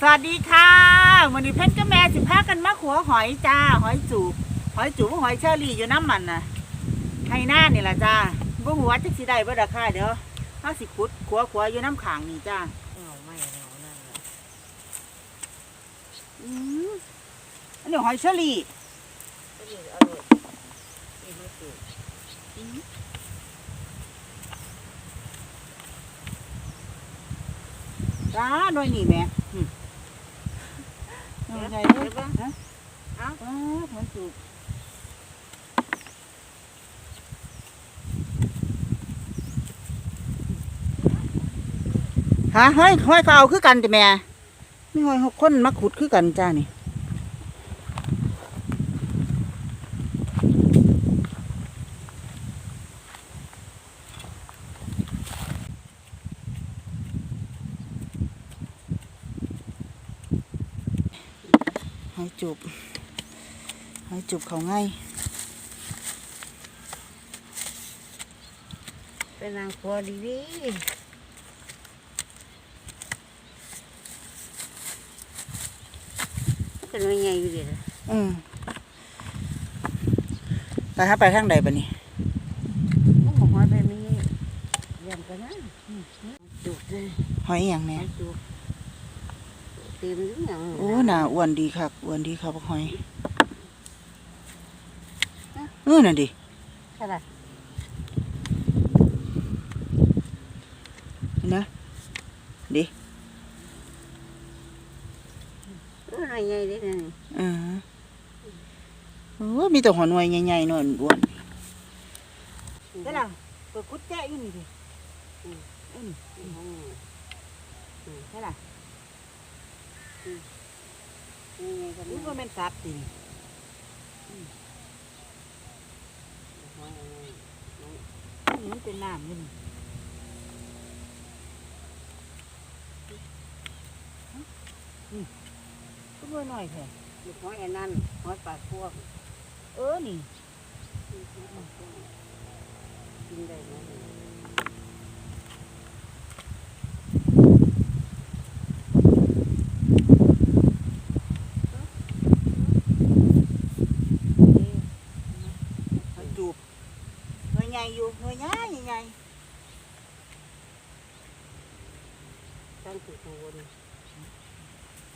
สวัสดีค่ะวันนี้เพชรกับแม่สิพากันมาขัวหอยจ้า หอยจูบหอยจูบหอยเชอรี่อยู่น้ำมันน่ะไห้หน้านี่แหละจ้าบ่หัวาจักสิได้บ่ดาค่ะเดี๋ยวเฮาสิขุดขัวขัวอยู่น้ำขางนี่จ้าเอาไม่เอานั่นแหละอืมอันนี้หอยเชอรี่ก็ยิ่งอร่อยยิ่งไม่ถูกจ้าหน่อยนี่แม่อืมหน่อยให ญ่เลยฮะเอ้าอ้าหอยจูบฮะเฮ้ยห้อยเขาเอาคือกันจ้ะแม่ไม่ห้อยหกคนมาขุดคือกันจ้านี่ หอยจูบหอยจูบเขาง่ายเป็นนางครัวดีดีเป็นยังไงอยู่ดีล่ะอืมไปฮะไปทางใดปะนี่มันบอกว่าเป็นมีเยี่ยมกันนะอืมจุกเลยหอยอหย่างแหน่จุก เต็มทุกอย่างโอ้หน่าอ้วนดีคักอ้วนดีครับหอยเออน่ะดิใช่ไหมเห็นนะดิเออยังไงเด็กนี่เออโอ้มีแต่หัวหน่วยใหญ่ๆหน่อยอ้วนเด้ล่ะเปิดกุดแจ้อยู่นี่ดิอืมอืมใช่ล่ะ ยังไงกันรู้ว่าแม่นสัตว์ดินี่มันเป็นน้ำนี่นี่ก็บ่หน่อยแค่หอยอันนั้นหอยปลาพวก เออ นี่กินได้ไหม หอยจูบหน่วยใหญ่อยู่หน่วยใหญ่ใหญ่ ตั้งจุดข้างบน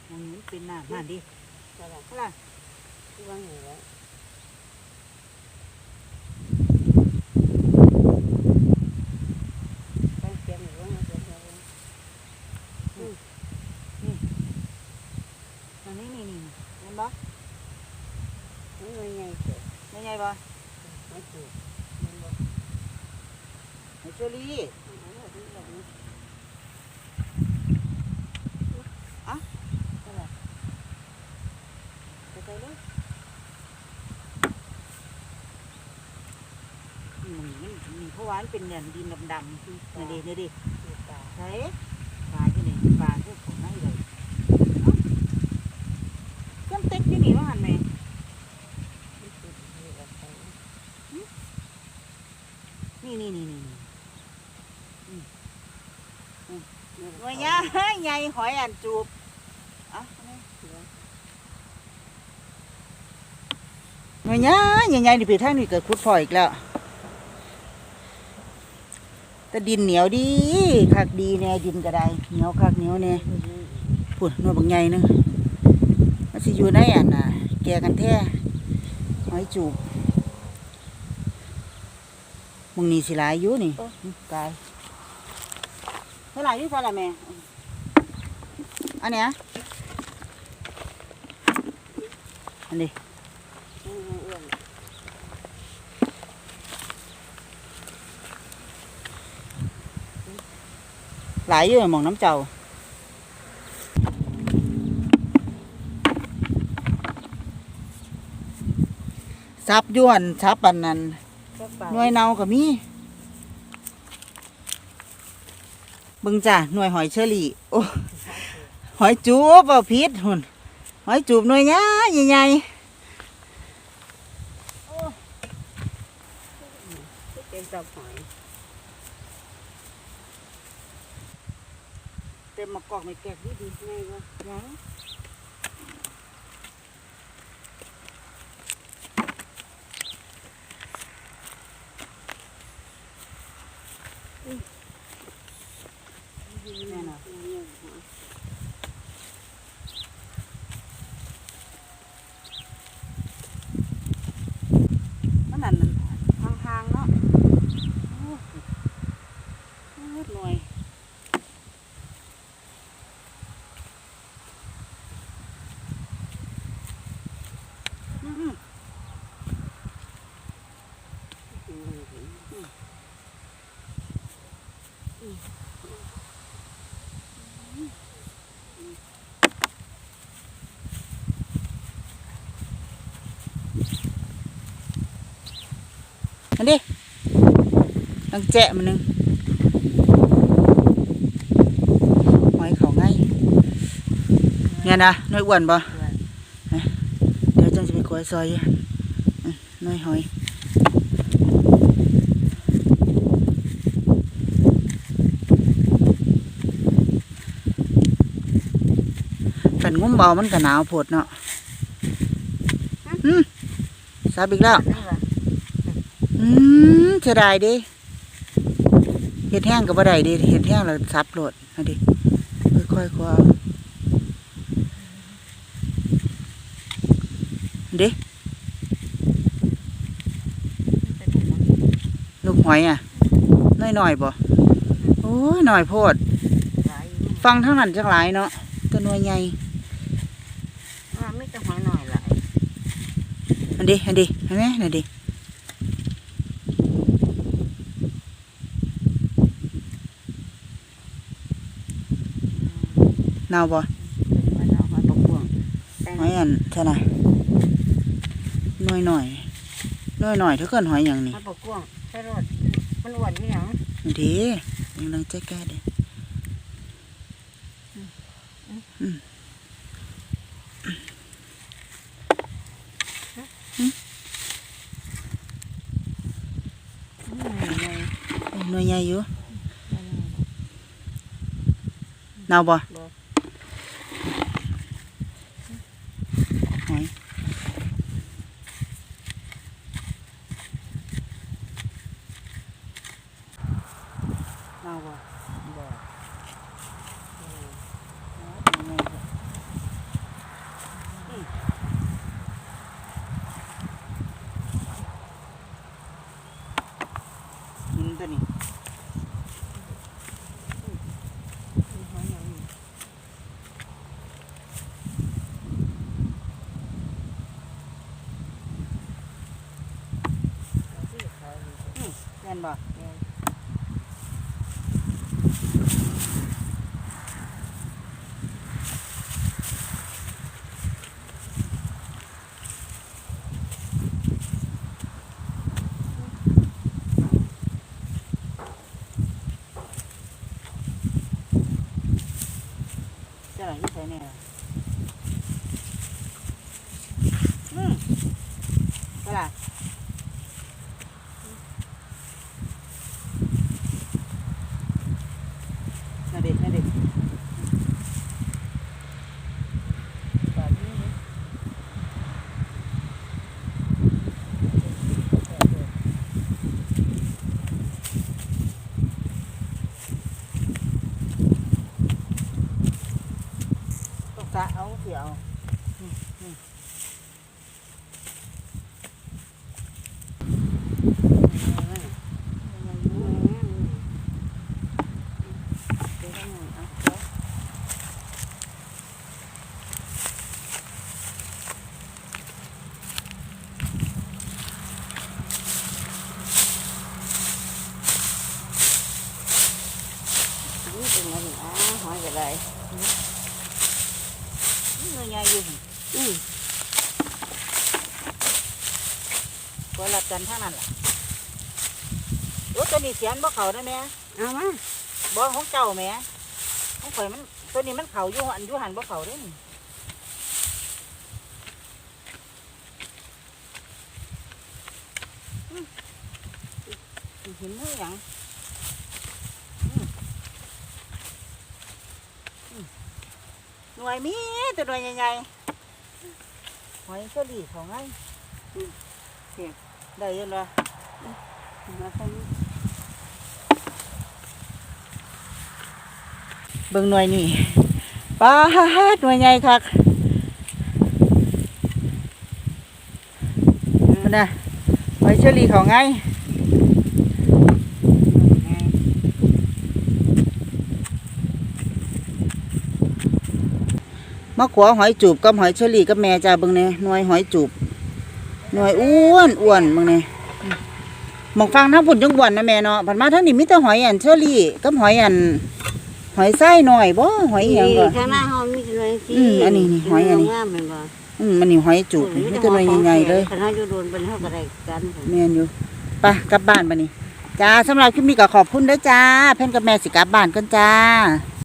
มันนี้เป็นหน้ำนั่นดิใช่ไหมเท่าไหร่ที่ว่างอยู่แล้วตั้งเสียงอยู่ว่าเสียงอะไรอันนี้นี่นี่เห็นบ่ไม่ไม่ไงเกิดหน่วยใหญ่บ่ไม่ถูกมันบอกหอยช อรี่ไปไปเลยนี่มันมันมีเพราะว่ามันเป็นเนี่ยดินดำๆนี่ดินี่ดิใช่ปลาที่ไหนปลาพวกของนั่เลยเอ้าเครื่องเต็กที่นี่ว่าหันไหมนี่นี่นี่นี่นี่หน่วยใหญ่ ใหญ่หอยอันจูบเอะหน่วยใหญ่ใหญ่ๆนี่ปีทางนี่เกิดคุดพออีกแล้วแต่ดินเหนียวดีคักดีแน่ดินก็ได้เหนียวคักเหนียวแน่พุ่นหน่วยบางใหญ่หนึงมันสิอยู่ในอันน่ะ แกกันแท้หอยจูบมึงนี่สิหลายอยู่นี่กายเท่าไหร่ที่เท่าไหร่แม่ อันเนี้ยอันนี้หลายอยู่หมองน้ำเจ้าซับย้วนซับอันนั้นหน่วยเนาก็มีเบึงจ้ะหน่วยหอยเชอรี่โอ้ห อยจูบเอาพิษหุ่นหอยจูบหน่วยใหญ่ใหญ่ๆเป็นจับหอยแต่ต็มมากอกไม่แกกดีดีไงวะยังแน่นอนมันนั่นห่างๆเนาะโอ้โอ้หน่วยอืม อันนี้ลังแจะมันหนึงหอยเขาง่ายเนี่ยนะน้อยอ้วนบ่เดี๋ยวจังจะไปกอยซอยน้อยหอยกันงุ้มเบามันก็หนาวโพดเนาะอืมซาบอีกแล้ว อืมเสียดายเดิเห็ดแห้งกับบ่ได้เดิเห็ดแห้งเราซับโหลดเอาดิค่อยๆคว้าเด้ลูกหอยอะน้อยหน่อยๆบ่โอ้ยหน่อยโพด ฟังทั้งนั้นจังหลายเนาะตัวหน่วยใหญ่ไม่จะหอยหน่อยหลายอันดิอันดิเห็นไหมนั่นดิ เน่าบ่มันเอาหอยปลาพวงแต่งหอยอันเท่าไหร่หน่อยหน่อยหน่อยหน่อยเท่ากันหอยอย่างนี้หอยปลาพวงใช่รถมันอ้วนนี่หยังดียังนังใจแก่เด้อืมอืมไงหน่วยใหญ่อยู่เน่าบ่ห อยเน่าบ่บ่หินตัวนี้ หอยหยัง แม่นบ่เจะหลังที่ใส่เนี่ยอืม เวลาน่าเด็กน่าเด็กปลานี่เลยตกตะเอาเสียวนี่เป็นไงนี่อ๋อหอยอะไร นี่เงยใหญ่อยู่ อืม ก็รับกันทั้งนั้นล่ะรถตัวนี้เสียนบ่เขาได้แม่เอามาบ่ของเจ้าแม่ของข่อยมันตัวนี้มันเขาอยู่อันอยู่หันบ่เขาได้นี่อืมเห็นมือหยังอืมหน่วยมีแต่หน่วยใหญ่ๆหอยเชอรี่ของไงอืมเก็บ ได้ยังไงมาทางนี้เบิ่งหน่วยนี่ป้าดหน่วยใหญ่คักนะหอยเชอรี่ของไงมะขวหอยจูบกับหอยเชอรี่กับแม่จ้าเบิ่งแหน่หน่วยหอยจูบ หน่วยอ้วนอ้วนเบิ่งแหน่หมองฟังทั้งพุ่นจังอ้วนนะแม่เนาะผันมาทั้งนี้มีแต่หอยอันเชอรี่กับหอยอัน หอยไส้หน่อยบ่หอยอหย่างบ่ ข้างหน้าห้องมีแต่หน่วยสิอืมอันนี้นี่หอยอันนี้งามแม่นบ่อืมมันนี่หอยจูบนี่มีแต่หน่วยใหญ่ๆเลย คันเฮาอยู่โดนเป็นเฮาก็ได้กัน แม่นอยู่ไปกลับบ้านบัดนี้จ้าสำหรับคลิปนี้ก็ขอบคุณเด้อจ้า เพิ่นกับแม่สิกลับบ้านกันจ้า